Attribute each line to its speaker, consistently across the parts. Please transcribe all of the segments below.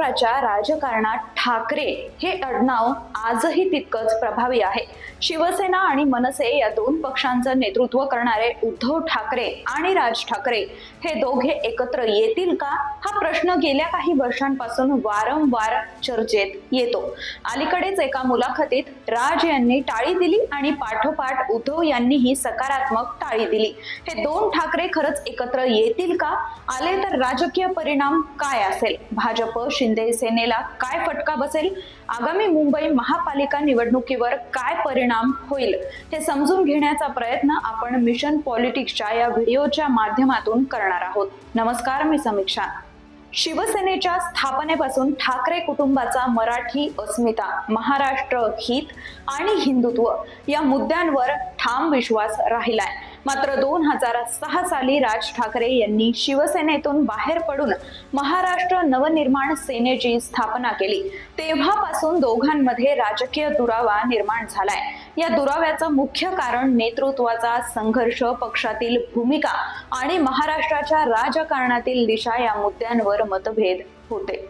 Speaker 1: महाराष्ट्राच्या राजकारणात ठाकरे हे आडनाव आजही तितकंच प्रभावी आहे. शिवसेना आणि मनसे या दोन पक्षांचं नेतृत्व करणारे उद्धव ठाकरे आणि राज ठाकरे हे दोघे एकत्र येतील का? हा प्रश्न गेल्या काही वर्षांपासून वारंवार चर्चेत येतो. अलीकडेच एका मुलाखतीत राज यांनी टाळी दिली आणि पाठोपाठ उद्धव यांनीही सकारात्मक टाळी दिली. हे दोन ठाकरे खरंच एकत्र येतील का? आले तर राजकीय परिणाम काय असेल? भाजप शिंदे सेनेला काय फटका बसेल? आगामी मुंबई महापालिका निवडणुकीवर काय परिणाम होईल? हे समजून घेण्याचा प्रयत्न आपण मिशन पॉलिटिक्सच्या या व्हिडिओच्या माध्यमातून करणार आहोत. नमस्कार मी समीक्षा. शिवसेनेच्या स्थापनेपासून ठाकरे कुटुंबाचा मराठी अस्मिता महाराष्ट्र हित आणि हिंदुत्व या मुद्द्यांवर ठाम विश्वास राहिलाय. मात्र दोन हजार सहा साली राज ठाकरे यांनी शिवसेनेतून बाहेर पडून महाराष्ट्र नवनिर्माण सेनेची स्थापना केली. तेव्हापासून दोघांमध्ये राजकीय दुरावा निर्माण झालाय. या दुराव्याचं मुख्य कारण नेतृत्वाचा संघर्ष पक्षातील भूमिका आणि महाराष्ट्राच्या राजकारणातील दिशा या मुद्द्यांवर मतभेद होते.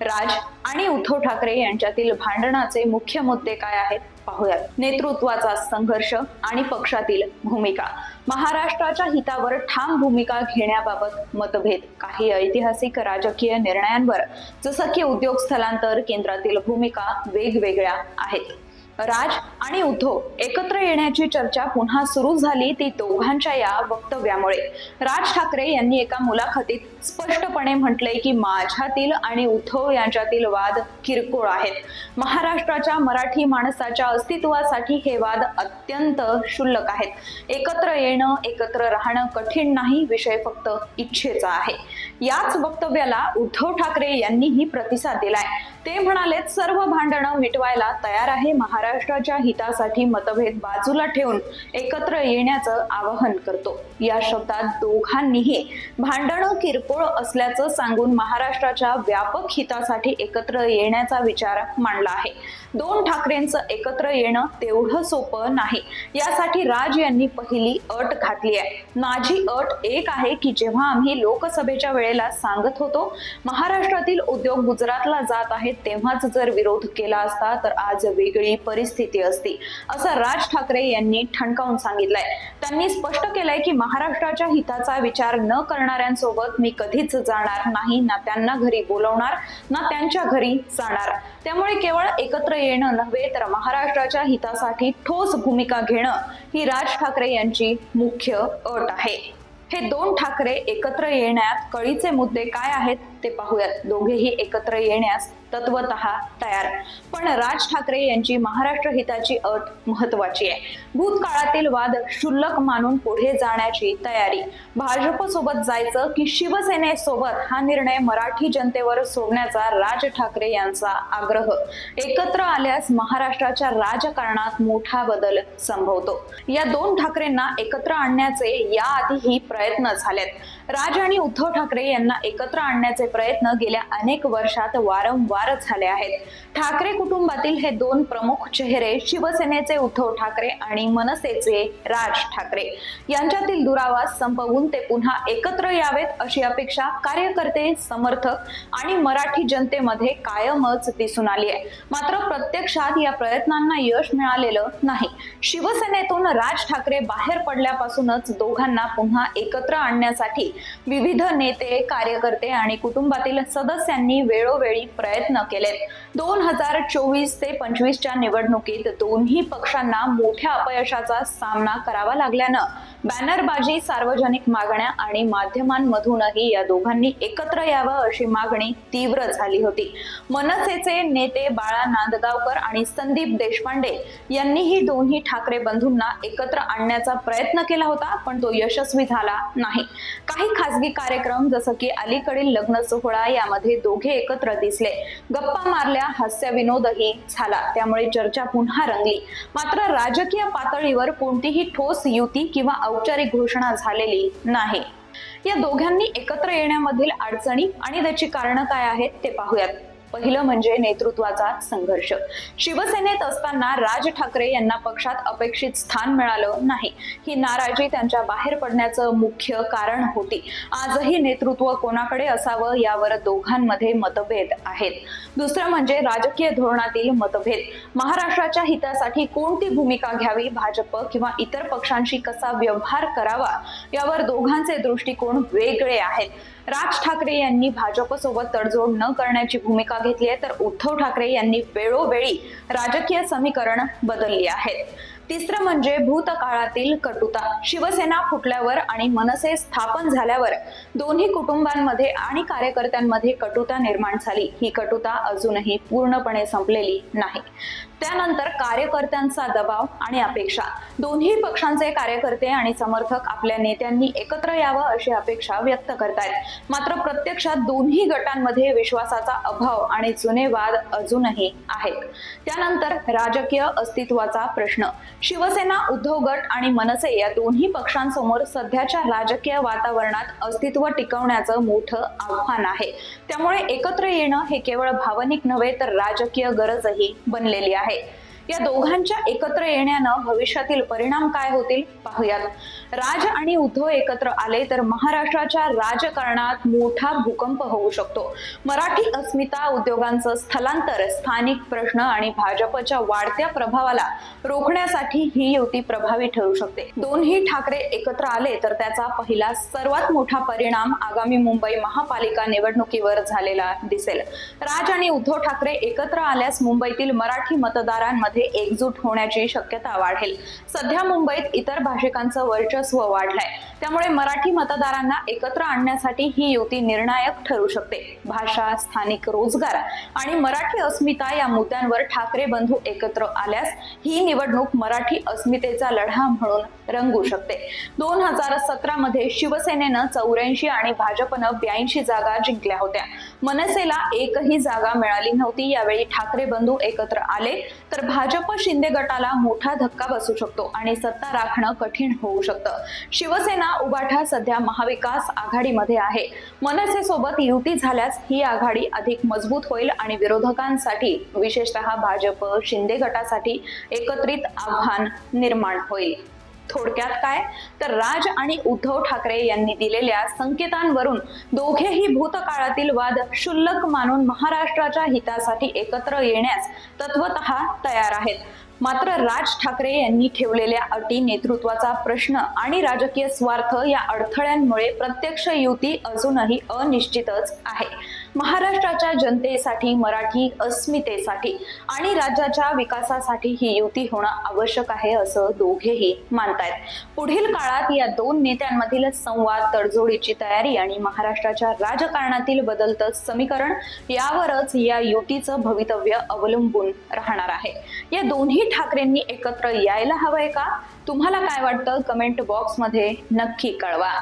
Speaker 1: राज आणि उद्धव ठाकरे यांच्यातील भांडणाचे मुख्य मुद्दे काय आहेत? पाहूयात. नेतृत्वाचा संघर्ष आणि पक्षातील भूमिका. महाराष्ट्राच्या हितावर ठाम भूमिका घेण्याबाबत मतभेद. काही ऐतिहासिक राजकीय निर्णयांवर जसं की उद्योग स्थलांतर केंद्रातील भूमिका वेगवेगळ्या आहेत. राज आणि उद्धव एकत्र येण्याची चर्चा पुन्हा सुरू झाली ती दोघांच्या या वक्तव्यामुळे. राज ठाकरे यांनी एका मुलाखतीत स्पष्टपणे म्हटलंय की माझ्यातील आणि उद्धव यांच्यातील वाद किरकोळ आहेत. महाराष्ट्राच्या मराठी माणसाच्या अस्तित्वासाठी हे वाद अत्यंत क्षुल्लक आहेत. एकत्र येणं एकत्र राहणं कठीण नाही विषय फक्त इच्छेचा आहे. याच वक्तव्याला उद्धव ठाकरे यांनीही प्रतिसाद दिलाय. ते म्हणाले सर्व भांडणं मिटवायला तयार आहे महाराष्ट्राच्या हितासाठी मतभेद बाजूला ठेवून एकत्र येण्याचं आवाहन करतो. या शब्दात दोघांनीही भांडणं किरकोळ असल्याचं सांगून महाराष्ट्राच्या व्यापक हितासाठी एकत्र येण्याचा विचार मांडला आहे. दोन ठाकरेंचं एकत्र येणं तेवढं सोपं नाही. यासाठी राज यांनी पहिली अट घातली आहे. माझी अट एक आहे की जेव्हा आम्ही लोकसभेच्या करायला सांगत होतो महाराष्ट्रातील उद्योग गुजरातला जात आहेत तेव्हाच जर विरोध केला असता तर आज वेगळी परिस्थिती असती. असं राज ठाकरे यांनी ठणकावून सांगितलंय. त्यांनी स्पष्ट केलंय की महाराष्ट्राच्या हिताचा विचार न करणाऱ्यांसोबत मी कधीच जाणार नाही ना त्यांना घरी बोलवणार ना त्यांच्या घरी जाणार. त्यामुळे केवळ एकत्र येणं नव्हे तर महाराष्ट्राच्या हितासाठी ठोस भूमिका घेणं ही राज ठाकरे यांची मुख्य अट आहे. हे दोन ठाकरे एकत्र येण्यात कळीचे मुद्दे काय आहेत? ते पाहूयात. दोघेही एकत्र येण्यास तत्वत तयार. पण राज ठाकरे यांची महाराष्ट्र हिताची अट महत्वाची आहे. भूतकाळातील वाद क्षुल्लक मानून पुढे जाण्याची तयारी. भाजप सोबत जायचं की शिवसेनेसोबत हा निर्णय मराठी जनतेवर सोडण्याचा राज ठाकरे यांचा आग्रह. एकत्र आल्यास महाराष्ट्राच्या राजकारणात मोठा बदल संभवतो. या दोन ठाकरेंना एकत्र आणण्याचे याआधीही प्रयत्न झालेत. राज आणि उद्धव ठाकरे यांना एकत्र आणण्याचे प्रयत्न गेल्या अनेक वर्षात वारंवार झाले आहेत. ठाकरे कुटुंबातील हे दोन प्रमुख चेहरे शिवसेनेचे उद्धव ठाकरे आणि मनसेचे राज ठाकरे. यांच्यातील दुरावा संपवून ते पुन्हा एकत्र यावेत अशी अपेक्षा कार्यकर्ते समर्थक आणि मराठी जनतेमध्ये कायमच दिसून आली आहे. मात्र प्रत्यक्षात या प्रयत्नांना यश मिळालेलं नाही. शिवसेनेतून राज ठाकरे बाहेर पडल्यापासूनच दोघांना पुन्हा एकत्र आणण्यासाठी विविध नेते कार्यकर्ते आणि कुटुंब कुटुंबातील सदस्यांनी वेळोवेळी प्रयत्न केलेत. दोन हजार चोवीस ते पंचवीसच्या निवडणुकीत दोन्ही पक्षांना मोठ्या अपयशाचा सामना करावा लागल्यानं बॅनरबाजी सार्वजनिक मागण्या आणि माध्यमांमधूनही या दोघांनी एकत्र यावं अशी मागणी तीव्र झाली होती. मनसेचे नेते बाळा नांदगावकर आणि संदीप देशपांडे यांनीही दोन्ही ठाकरे बंधूंना एकत्र आणण्याचा प्रयत्न केला होता पण तो यशस्वी झाला नाही. काही खासगी कार्यक्रम जसं की अलीकडील लग्न सोहळा यामध्ये दोघे एकत्र दिसले. गप्पा मारल्या हास्यविनोदही झाला. त्यामुळे चर्चा पुन्हा रंगली. मात्र राजकीय पातळीवर कोणतीही ठोस युती किंवा औपचारिक घोषणा झालेली नाही. या दोघांनी एकत्र येण्यामधील अडचणी आणि त्याची कारणं काय आहेत ते पाहूयात. पहिलं म्हणजे नेतृत्वाचा संघर्ष. शिवसेनेत असताना राज ठाकरे यांना पक्षात अपेक्षित स्थान मिळालं नाही. ही नाराजी त्यांच्या बाहेर पडण्याचं मुख्य कारण होती. आजही नेतृत्व कोणाकडे असावं यावर दोघांमध्ये मतभेद आहेत. दुसरं म्हणजे राजकीय धोरणातील मतभेद. महाराष्ट्राच्या हितासाठी कोणती भूमिका घ्यावी भाजप किंवा इतर पक्षांशी कसा व्यवहार करावा यावर दोघांचे दृष्टिकोन वेगळे आहेत. राज ठाकरे यांनी भाजपसोबत तडजोड न करण्याची भूमिका घेतली आहे तर उद्धव ठाकरे यांनी वेळोवेळी राजकीय समीकरण बदलली आहेत. तिसरं म्हणजे भूतकाळातील कटुता. शिवसेना फुटल्यावर आणि मनसे स्थापन झाल्यावर दोन्ही कुटुंबांमध्ये आणि कार्यकर्त्यांमध्ये कटुता निर्माण झाली. ही कटुता अजूनही पूर्णपणे संपलेली नाही. त्यानंतर कार्यकर्त्यांचा दबाव आणि अपेक्षा. दोन्ही पक्षांचे कार्यकर्ते आणि समर्थक आपल्या नेत्यांनी एकत्र यावं अशी अपेक्षा व्यक्त करतायत. मात्र प्रत्यक्षात दोन्ही गटांमध्ये विश्वासाचा अभाव आणि जुने वाद अजूनही आहेत. त्यानंतर राजकीय अस्तित्वाचा प्रश्न. शिवसेना उद्धव गट आणि मनसे या दोन्ही पक्षांसमोर सध्याच्या राजकीय वातावरणात अस्तित्व टिकवण्याचं मोठं आव्हान आहे. त्यामुळे एकत्र येणं हे केवळ भावनिक नव्हे तर राजकीय गरजही बनलेली आहे. या दोघांच्या एकत्र येण्यानं भविष्यातील परिणाम काय होतील पाहूयात. राज आणि उद्धव एकत्र आले तर महाराष्ट्राच्या राजकारणात मोठा भूकंप होऊ शकतो. मराठी अस्मिता उद्योगांचं स्थलांतर स्थानिक प्रश्न आणि भाजपच्या वाढत्या प्रभावाला रोखण्यासाठी ही युती प्रभावी ठरू शकते. दोन्ही ठाकरे एकत्र आले तर त्याचा पहिला सर्वात मोठा परिणाम आगामी मुंबई महापालिका निवडणुकीवर झालेला दिसेल. राज आणि उद्धव ठाकरे एकत्र आल्यास मुंबईतील मराठी मतदारांमध्ये एकजूट होण्याची शक्यता वाढेल. सध्या मुंबईत इतर भाषिकांचं वर्चस्व वाढलंय. त्यामुळे मराठी मतदारांना एकत्र आणण्यासाठी ही युती निर्णायक ठरू शकते. भाषा स्थानिक रोजगार आणि मराठी अस्मिता या मुद्द्यांवर ठाकरे बंधू एकत्र आल्यास ही निवडणूक मराठी अस्मितेचा लढा म्हणून रंगू शकते. दोन हजार सतरा मध्ये शिवसेनेनं चौऱ्याऐंशी आणि भाजपनं ब्याऐंशी जागा जिंकल्या होत्या. मनसेला एकही जागा मिळाली नव्हती. यावेळी ठाकरे बंधू एकत्र आले तर भाजप शिंदे गटाला मोठा धक्का बसू शकतो आणि सत्ता राखणं कठीण होऊ शकतं. होतं शिवसेना उभाठा सध्या महाविकास आघाडीमध्ये आहे. मनसे सोबत युती झाल्यास ही आघाडी अधिक मजबूत होईल आणि विरोधकांसाठी विशेषतः भाजप शिंदे गटासाठी एकत्रित आव्हान निर्माण होईल. थोडक्यात काय? तर राज आणि उद्धव ठाकरे यांनी दिलेल्या संकेतांवरून दोघेही भूतकाळातील वाद शुल्लक मानून महाराष्ट्राच्या हितासाठी एकत्र येण्यास तत्वत तयार आहेत. मात्र राज ठाकरे यांनी ठेवलेल्या अटी नेतृत्वाचा प्रश्न आणि राजकीय स्वार्थ या अडथळ्यांमुळे प्रत्यक्ष युती अजूनही अनिश्चितच आहे. महाराष्ट्राच्या जनतेसाठी मराठी अस्मितेसाठी आणि राज्याच्या विकासासाठी ही युती होणं आवश्यक आहे असं दोघेही मानतायत. पुढील काळात या दोन नेत्यांमधील संवाद तडजोडीची तयारी आणि महाराष्ट्राच्या राजकारणातील बदलतं समीकरण यावरच या युतीचं भवितव्य अवलंबून राहणार आहे. या दोन्ही ठाकरेंनी एकत्र यायला हवंय का? तुम्हाला काय वाटतं? कमेंट बॉक्समध्ये नक्की कळवा.